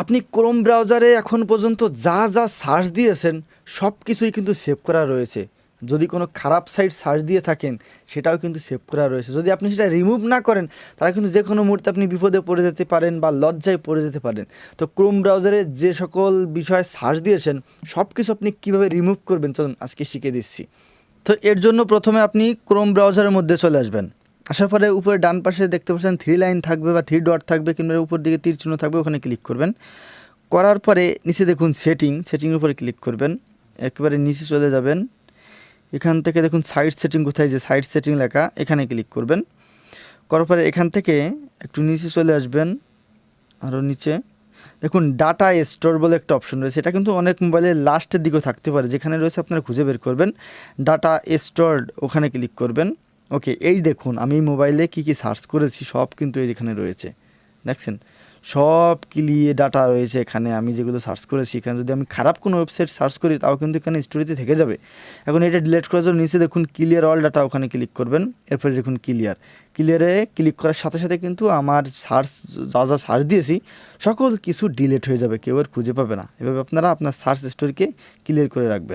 আপনি ক্রোম ব্রাউজারে এখন পর্যন্ত যা যা সার্চ দিয়েছেন, সব কিছুই কিন্তু সেভ করা রয়েছে। যদি কোনো খারাপ সাইট সার্চ দিয়ে থাকেন, সেটাও কিন্তু সেভ করা রয়েছে। যদি আপনি সেটা রিমুভ না করেন, তাহলে কিন্তু যে কোনো মুহূর্তে আপনি বিপদে পড়ে যেতে পারেন বা লজ্জায় পড়ে যেতে পারেন। তো ক্রোম ব্রাউজারে যে সকল বিষয় সার্চ দিয়েছেন, সব কিছু আপনি কীভাবে রিমুভ করবেন, চলুন আজকে শিখে দিচ্ছি। তো এর জন্য প্রথমে আপনি ক্রোম ব্রাউজারের মধ্যে চলে আসবেন। আসার পরে উপরে ডান পাশে দেখতে পাচ্ছেন থ্রি লাইন থাকবে বা থ্রি ডট থাকবে কিংবা উপর দিকে তীর চিহ্ন থাকবে, ওখানে ক্লিক করবেন। করার পরে নিচে দেখুন সেটিং সেটিংয়ের উপরে ক্লিক করবেন। একেবারে নিচে চলে যাবেন। এখান থেকে দেখুন সাইড সেটিং কোথায় যে সাইড সেটিং লেখা, এখানে ক্লিক করবেন। করার পরে এখান থেকে একটু নিচে চলে আসবেন আরও নিচে। দেখুন ডাটা স্টোর বলে একটা অপশন রয়েছে। এটা কিন্তু অনেক মোবাইলের লাস্টের দিকেও থাকতে পারে। যেখানে রয়েছে আপনারা খুঁজে বের করবেন। ডাটা স্টোর ওখানে ক্লিক করবেন। ওকে এই দেখুন, আমি মোবাইলে কি কি সার্চ করেছি, সব কিন্তু এখানে রয়েছে। দেখছেন? সব ক্লিয়ে ডাটা রয়েছে এখানে, আমি যেগুলো সার্চ করেছি। এখানে যদি আমি খারাপ কোনো ওয়েবসাইট সার্চ করি, তাও কিন্তু এখানে স্টোরিতে থেকে যাবে। এখন এটা ডিলিট করার জন্য নিচে দেখুন ক্লিয়ার অল ডাটা ওখানে ক্লিক করবেন। এরপরে দেখুন ক্লিয়ার ক্লিয়ারে ক্লিক করার সাথে সাথে কিন্তু আমার সার্চ যা যা সার্চ দিয়েছি, সকল কিছু ডিলিট হয়ে যাবে, কেউ আর খুঁজে পাবে না। এভাবে আপনারা আপনার সার্চ স্টোরিকে ক্লিয়ার করে রাখবেন।